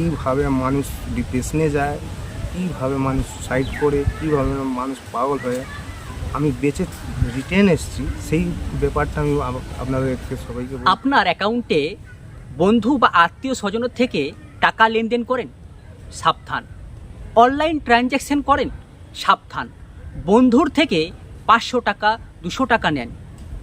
কীভাবে মানুষ ডিপ্রেশনে যায়, কীভাবে মানুষ সুসাইড করে, কীভাবে মানুষ পাগল হয়ে আমি বেঁচে রিটেন এসেছি। সেই ব্যাপারটা আমি আপ- আপনাদেরকে সবাইকে আপনার অ্যাকাউন্টে বন্ধু বা আত্মীয় স্বজনের থেকে টাকা লেনদেন করেন, সাবধান। অনলাইন ট্রানজ্যাকশন করেন, সাবধান। বন্ধুর থেকে পাঁচশো টাকা, দুশো টাকা নেন,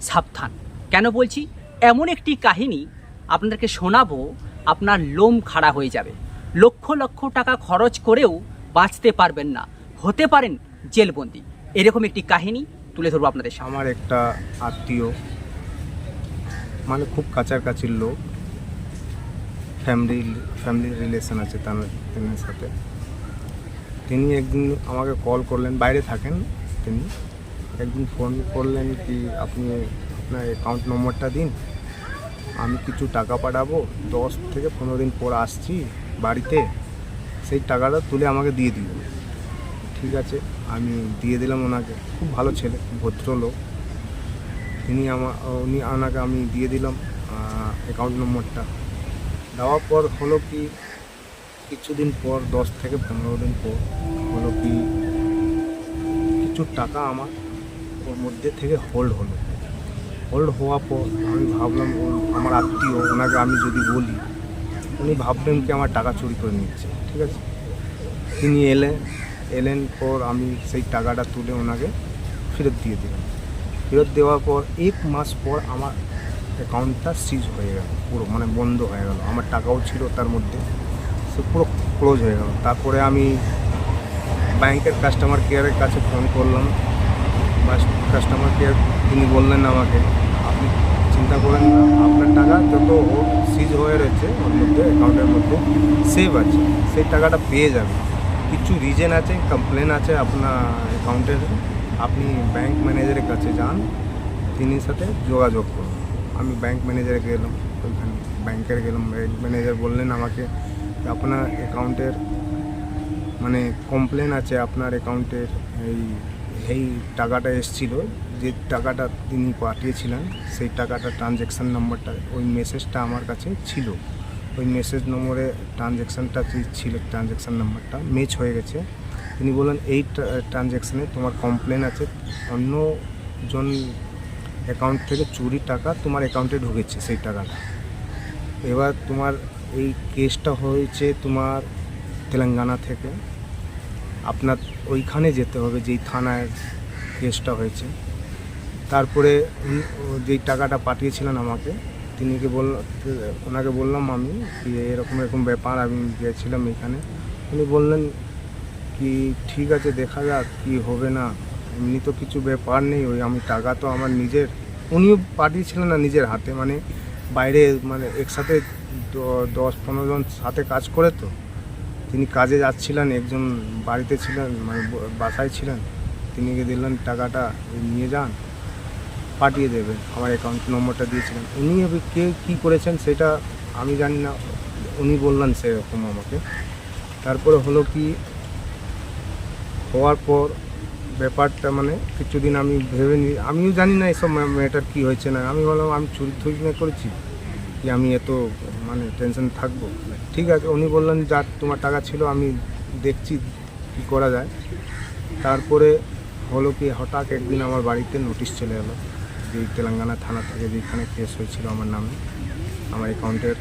সাবধান। কেন বলছি? এমন একটি কাহিনী আপনাদেরকে শোনাবো, আপনার লোম খাড়া হয়ে যাবে। লক্ষ লক্ষ টাকা খরচ করেও বাঁচতে পারবেন না। হতে পারেন জেলবন্দি। এরকম একটি কাহিনী তুলে ধরবো আপনাদের আমার একটা আত্মীয় মানে খুব কাছাকাছির লোক ফ্যামিলি ফ্যামিলি রিলেশন আছে তার সাথে। তিনি একদিন আমাকে কল করলেন, বাইরে থাকেন তিনি। একদিন ফোন করলেন কি, আপনি আপনার অ্যাকাউন্ট নম্বরটা দিন। আমি কিছু টাকা পাঠাবো, দশ থেকে পনেরো দিন পর আসছি। বাড়িতে, সেই টাকাটা তুলে আমাকে দিয়ে দিল। ঠিক আছে, আমি দিয়ে দিলাম ওনাকে। খুব ভালো ছেলে, ভদ্রলোক। তিনি আমার উনি ওনাকে আমি দিয়ে দিলাম অ্যাকাউন্ট নম্বরটা দেওয়ার পর হলো কি, কিছুদিন পর, দশ থেকে পনেরো দিন পর হলো কি, কিছু টাকা আমার ওর মধ্যে থেকে হোল্ড হলো। হোল্ড হওয়ার পর আমি ভাবলাম আমার আত্মীয়, ওনাকে আমি যদি বলি উনি ভাবলেন কি আমার টাকা চুরি করে নিচ্ছে, ঠিক আছে? তিনি এলেন এলেন পর আমি সেই টাকাটা তুলে ওনাকে ফেরত দিয়ে দিলাম। ফেরত দেওয়ার পর এক মাস পর আমার অ্যাকাউন্টটা সিজ হয়ে গেল, পুরো মানে বন্ধ হয়ে গেল। আমার টাকাও ছিল তার মধ্যে, সে পুরো ক্লোজ হয়ে গেল। তারপরে আমি ব্যাংকের কাস্টমার কেয়ারের কাছে ফোন করলাম। কাস্টমার কেয়ার তিনি বললেন আমাকে চিন্তা করেন না, আপনার টাকা যত সিজ হয়ে রয়েছে ওর মধ্যে অ্যাকাউন্টের মধ্যে সেভ আছে। সেই টাকাটা পেয়ে যাবে কিছু রিজন আছে কমপ্লেন আছে আপনার অ্যাকাউন্টের আপনি ব্যাংক ম্যানেজারের কাছে যান তিনি সাথে যোগাযোগ করুন। আমি ব্যাংক ম্যানেজারে গেলাম, ওইখানে ব্যাংকের গেলাম। ব্যাংক ম্যানেজার বললেন আমাকে আপনার অ্যাকাউন্টের মানে কমপ্লেন আছে, আপনার অ্যাকাউন্টের এই এই টাকাটা এসছিল। যে টাকাটা তিনি পাঠিয়েছিলেন, সেই টাকাটা ট্রানজ্যাকশান নাম্বারটা ওই মেসেজটা আমার কাছে ছিল। ওই মেসেজ নম্বরে ট্রানজ্যাকশানটা ছিল ট্রানজ্যাকশান নাম্বারটা ম্যাচ হয়ে গেছে। তিনি বললেন, এই ট্রানজ্যাকশানে তোমার কমপ্লেন আছে। অন্য জন অ্যাকাউন্ট থেকে চুরি টাকা তোমার অ্যাকাউন্টে ঢুকেছে সেই টাকাটা। এবার তোমার এই কেসটা হয়েছে তোমার তেলেঙ্গানা থেকে। আপনার ওইখানে যেতে হবে, যেই থানায় কেসটা হয়েছে। তারপরে যেই টাকাটা পাঠিয়েছিলেন আমাকে, তিনিকে বল, ওনাকে বললাম আমি কি এরকম এরকম ব্যাপার, আমি গিয়েছিলাম এখানে। উনি বললেন কি ঠিক আছে, দেখা যাক কি হবে না। এমনি তো কিছু ব্যাপার নেই, ওই আমি টাকা তো আমার নিজের। উনিও পাঠিয়েছিলেন না নিজের হাতে মানে বাইরে মানে একসাথে দশ পনেরো জন সাথে কাজ করে তো। তিনি কাজে যাচ্ছিলেন, একজন বাড়িতে ছিলেন মানে বাসায় ছিলেন। তিনি দিলেন টাকাটা, নিয়ে যান। পাঠিয়ে দেবেন আমার অ্যাকাউন্ট নম্বরটা দিয়েছিলেন। উনি এবার কে, কী করেছেন সেটা আমি জানি না, উনি বললেন সেরকম আমাকে। তারপরে হলো কি, হওয়ার পর ব্যাপারটা মানে কিছুদিন আমি ভেবে নি, আমিও জানি না এসব ম্যাটার কী হয়েছে না, আমি বললাম আমি চুরি থুরি না করেছি কি আমি এত মানে টেনশন থাকব। ঠিক আছে, উনি বললেন যা তোমার টাকা ছিল, আমি দেখছি কী করা যায়। তারপরে হলো কি, হঠাৎ একদিন আমার বাড়িতে নোটিশ চলে এলো। যে তেলেঙ্গানা থানা থেকে যেখানে কেস হয়েছিল আমার নামে, আমার অ্যাকাউন্টের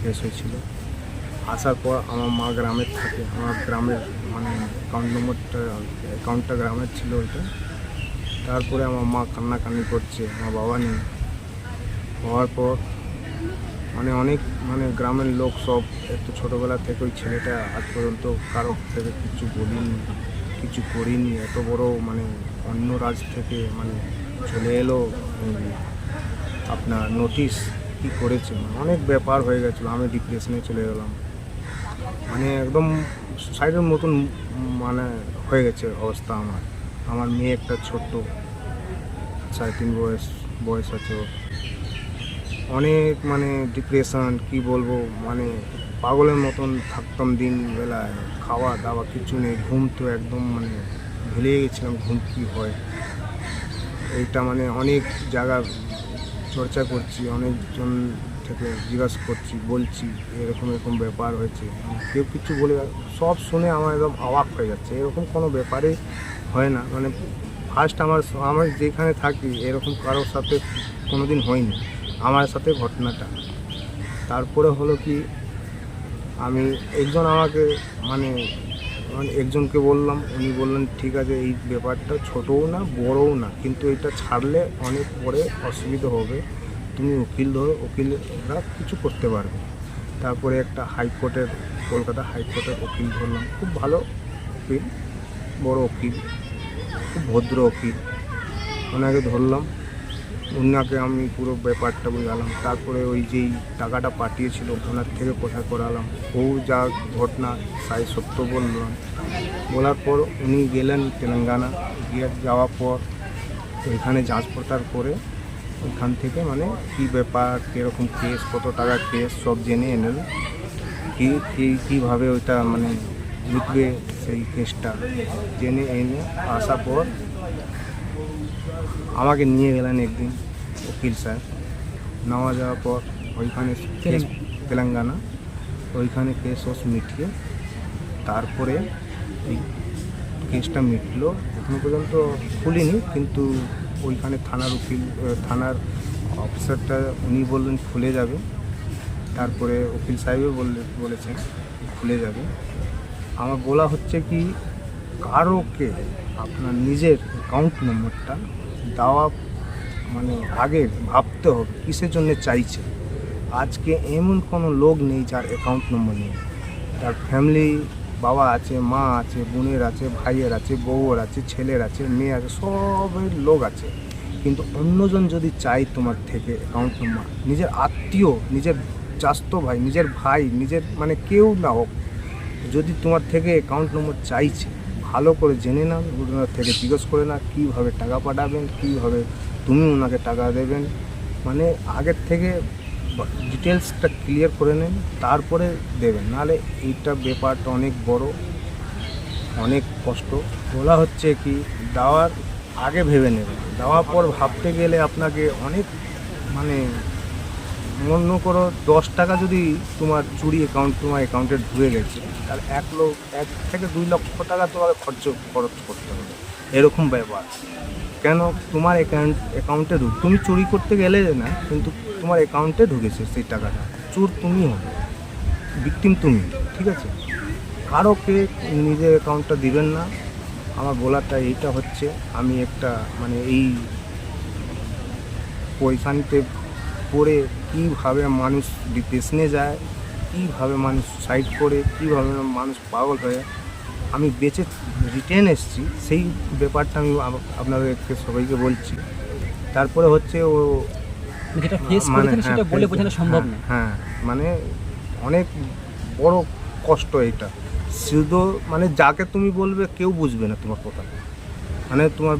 কেস হয়েছিল। আসার পর আমার মা গ্রামের থাকে, আমার গ্রামের মানে অ্যাকাউন্ট নম্বরটা অ্যাকাউন্টটা গ্রামের ছিল ওইটা। তারপরে আমার মা কান্নাকান্নি করছে, আমার বাবা নেই হওয়ার পর মানে অনেক মানে গ্রামের লোক সব একটু ছোটোবেলা থেকে ওই ছেলেটা আজ পর্যন্ত কারও থেকে কিছু বলিনি, কিছু করিনি। এত বড় মানে অন্য রাজ থেকে মানে চলে এলো আপনার নোটিশ কী করেছে? অনেক ব্যাপার হয়ে গেছিল, আমি ডিপ্রেশনে চলে গেলাম। মানে একদম সাইডের মতন মানে হয়ে গেছে অবস্থা আমার। আমার মেয়ে একটা ছোট্ট, সাড়ে তিন বয়স বয়স আছে অনেক মানে ডিপ্রেশন কি বলব মানে পাগলের মতন থাকতাম দিন বেলায় খাওয়া দাওয়া কিছু নেই, ঘুম তো একদম মানে ভুলে গেছিলাম, ঘুম কী হয়। এইটা মানে অনেক জায়গা চর্চা করছি, অনেকজন থেকে জিজ্ঞাসা করছি, বলছি, এরকম এরকম ব্যাপার হয়েছে। কেউ কিছু বলে সব শুনে আমার একদম অবাক হয়ে যাচ্ছে। এরকম কোনো ব্যাপারই হয় না। মানে ফার্স্ট আমার আমার যেখানে থাকি, এরকম কারোর সাথে কোনো দিন হয়নি। আমার সাথে ঘটনাটা। তারপরে হলো কি, আমি একজন আমাকে মানে একজনকে বললাম, উনি বললেন, ঠিক আছে, এই ব্যাপারটা ছোটও না, বড়ও না, কিন্তু এটা ছাড়লে অনেক পরে অসুবিধা হবে। তুমি উকিল ধরো, উকিলরা কিছু করতে পারবে। তারপরে একটা হাইকোর্টের, কলকাতা হাইকোর্টের উকিল ধরলাম, খুব ভালো উকিল, বড় উকিল, খুব ভদ্র উকিল। ওনাকে ধরলাম ওনাকে আমি পুরো ব্যাপারটা বুঝালাম। তারপরে ওই যেই টাকাটা পাঠিয়েছিল, ওনার থেকে কোথায় করালাম? ও যা ঘটনা তাই সত্য বললাম বলার পর উনি গেলেন তেলেঙ্গানা, গিয়ে যাওয়ার পর এখানে যাঁচ পড়তাল করে ওখান থেকে মানে কী ব্যাপার, কীরকম কেস, কত টাকা কেস, সব জেনে এলেন। কী কী, কীভাবে ওইটা মানে মিটবে সেই কেসটা? জেনে এনে আসার পর আমাকে নিয়ে গেলেন একদিন উকিল স্যার। নেওয়া যাওয়ার পর ওইখানে কেস তেলেঙ্গানা। ওইখানে কেস ওস মিটিয়ে তারপরে এই কেসটা মিটলো। এখনও পর্যন্ত খুলিনি কিন্তু ওইখানে থানার উকিল থানার অফিসারটা উনি বললেন খুলে যাবে। তারপরে উকিল সাহেবও বললে বলেছেন খুলে যাবে। আমার বলা হচ্ছে কি কারোকে আপনার নিজের অ্যাকাউন্ট নম্বরটা দেওয়া মানে আগে ভাবতে হবে, কিসের জন্য চাইছে? আজকে এমন কোনো লোক নেই যার অ্যাকাউন্ট নম্বর নেই। তার ফ্যামিলি বাবা আছে, মা আছে, বোনের আছে, ভাইয়ের আছে বউয়ের আছে, ছেলের আছে, মেয়ে আছে, সবের লোক আছে। কিন্তু অন্যজন যদি চাই তোমার থেকে অ্যাকাউন্ট নম্বর নিজের আত্মীয়, নিজের চাস্ত ভাই, নিজের ভাই, নিজের মানে কেউ না হোক, যদি তোমার থেকে অ্যাকাউন্ট নম্বর চাইছে ভালো করে জেনে নাও, ওনার থেকে জিজ্ঞেস করে না কীভাবে টাকা পাঠাবেন, কীভাবে তুমি ওনাকে টাকা দেবেন। মানে আগের থেকে ডিটেলসটা ক্লিয়ার করে নেন, তারপরে দেবেন। নাহলে এইটা ব্যাপারটা অনেক বড়, অনেক কষ্ট। বলা হচ্ছে কি, দেওয়ার আগে ভেবে নেবেন। দেওয়ার পর ভাবতে গেলে আপনাকে অনেক মানে মনে করো দশ টাকা যদি তোমার চুরি অ্যাকাউন্ট তোমার অ্যাকাউন্টে ঢুকে গেছে, তাহলে এক লোক, এক থেকে দুই লক্ষ টাকা তোমাকে খরচ খরচ করতে হবে। এরকম ব্যাপার। কেন? তোমার অ্যাকাউন্ট অ্যাকাউন্টে ঢুক, তুমি চুরি করতে গেলে না, কিন্তু তোমার অ্যাকাউন্টে ঢুকেছে সেই টাকাটা। চোর তুমি হবে ভিকটিম তুমি, ঠিক আছে? কারোকে নিজের অ্যাকাউন্টটা দিবেন না। আমার বলাটা এইটা হচ্ছে, আমি একটা মানে এই পয়সানিতে পড়ে কীভাবে মানুষ ডিপ্রেশনে যায় কীভাবে মানুষ সুসাইড করে কীভাবে মানুষ পাগল হয়ে আমি বেঁচে রিটেন এসেছি। সেই ব্যাপারটা আমি আপ- আপনাদেরকে সবাইকে বলছি। তারপরে হচ্ছে ও মানে সেটা হ্যাঁ, বলে বোঝানো সম্ভব হ্যাঁ, না। হ্যাঁ মানে অনেক বড় কষ্ট এটা। শুধু মানে যাকে তুমি বলবে কেউ বুঝবে না তোমার কথা। মানে তোমার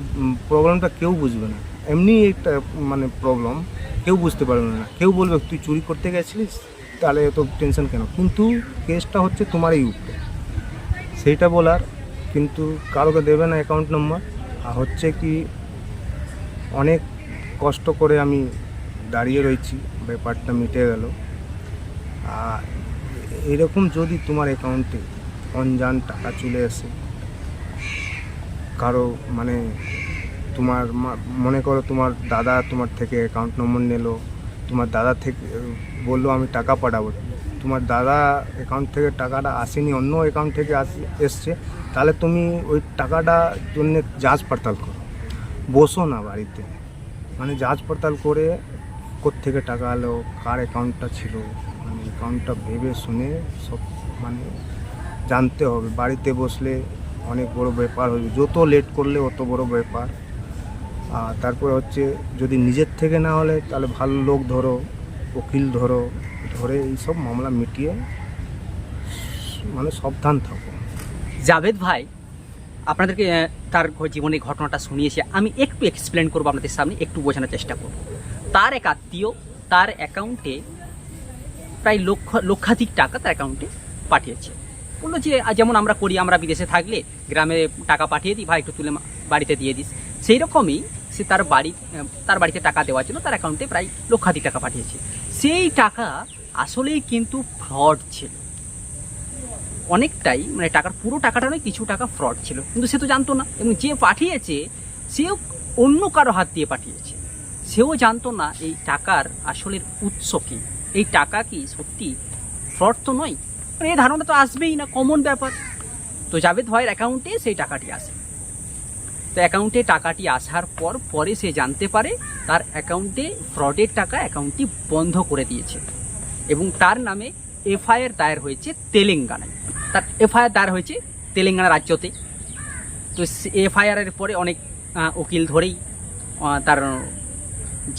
প্রবলেমটা কেউ বুঝবে না। এমনি একটা মানে প্রবলেম কেউ বুঝতে পারবে না। কেউ বলবে, তুই চুরি করতে গেছিলিস? তাহলে এত টেনশন কেন? কিন্তু কেসটা হচ্ছে তোমারই উপরে সেইটা বলার, কিন্তু কারোকে দেবে না অ্যাকাউন্ট নম্বর আর হচ্ছে কি, অনেক কষ্ট করে আমি দাঁড়িয়ে রয়েছি, ব্যাপারটা মিটে গেল। আর এরকম যদি তোমার অ্যাকাউন্টে অনজান টাকা চলে আসে, কারও মানে তোমার মনে করো তোমার দাদা তোমার থেকে অ্যাকাউন্ট নম্বর নিলো, তোমার দাদা থেকে, বলল আমি টাকা পাঠাবো। তোমার দাদা অ্যাকাউন্ট থেকে টাকাটা আসেনি, অন্য অ্যাকাউন্ট থেকে আস, এসছে। তাহলে তুমি ওই টাকাটা জন্য যাচ পড়তাল করো। বসো না বাড়িতে। মানে যাচ পড়তাল করে থেকে টাকা এলো, কার অ্যাকাউন্টটা ছিল মানে অ্যাকাউন্টটা ভেবে শুনে সব মানে জানতে হবে। বাড়িতে বসলে অনেক বড় ব্যাপার হবে যত লেট করলে অত বড় ব্যাপার। আর তারপরে হচ্ছে যদি নিজের থেকে না হলে তাহলে ভালো লোক ধরো, উকিল ধরো, ধরে এইসব মামলা মিটিয়ে মানে সাবধান থাকো। জাভেদ ভাই, আপনাদেরকে তার জীবনের ঘটনাটা শুনিয়েছে। আমি একটু এক্সপ্লেন করব আপনাদের সামনে, একটু বোঝানোর চেষ্টা করব। তার এক আত্মীয় তার অ্যাকাউন্টে প্রায় লক্ষ, লক্ষাধিক টাকা তার অ্যাকাউন্টে পাঠিয়েছে। বলল যে যেমন আমরা করি, আমরা বিদেশে থাকলে গ্রামে টাকা পাঠিয়ে দিই, ভাই একটু তুলে বাড়িতে দিয়ে দিস। সেই রকমই সে তার বাড়ি তার বাড়িতে টাকা দেওয়ার জন্য তার অ্যাকাউন্টে প্রায় লক্ষাধিক টাকা পাঠিয়েছে। সেই টাকা আসলেই কিন্তু ফ্রড ছিল। অনেকটাই মানে টাকার পুরো টাকাটা নয়, কিছু টাকা ফ্রড ছিল। কিন্তু সে তো জানতো না। এবং যে পাঠিয়েছে, সেও অন্য কারও হাত দিয়ে পাঠিয়েছে। সেও জানতো না এই টাকার আসলের উৎস কী। এই টাকা কি সত্যি ফ্রড তো নয়? মানে এই ধারণা তো আসবেই না কমন ব্যাপার। তো জাভেদ ভাইয়ের অ্যাকাউন্টে সেই টাকাটি আসে। তো অ্যাকাউন্টে টাকাটি আসার পর পরে সে জানতে পারে তার অ্যাকাউন্টে ফ্রডের টাকা অ্যাকাউন্টটি বন্ধ করে দিয়েছে এবং তার নামে এফআইআর দায়ের হয়েছে তেলেঙ্গানায়। তার এফআইআর দায়ের হয়েছে তেলেঙ্গানা রাজ্যতে। তো এফআইআরের পরে অনেক উকিল ধরেই তার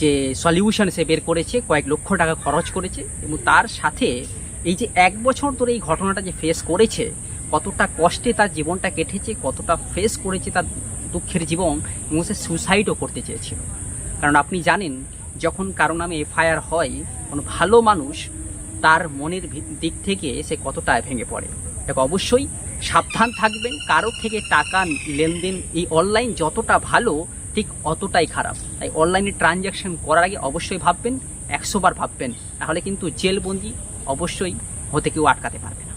যে সলিউশন সে বের করেছে, কয়েক লক্ষ টাকা খরচ করেছে এবং তার সাথে এই যে এক বছর ধরে এই ঘটনাটা যে ফেস করেছে, কতটা কষ্টে তার জীবনটা কেটেছে, কতটা ফেস করেছে তার দুঃখের জীবন এবং সে সুসাইডও করতে চেয়েছিল। কারণ আপনি জানেন, যখন কারও নামে এফআইআর হয়, কোনো ভালো মানুষ তার মনের দিক থেকে সে কতটা ভেঙে পড়ে। দেখো, অবশ্যই সাবধান থাকবেন, কারও থেকে টাকা লেনদেন, এই অনলাইন যতটা ভালো, ঠিক অতটাই খারাপ। তাই অনলাইনে ট্রানজ্যাকশন করার আগে অবশ্যই ভাববেন একশোবার ভাববেন, তাহলে কিন্তু জেলবন্দি অবশ্যই হতে কেউ আটকাতে পারবে।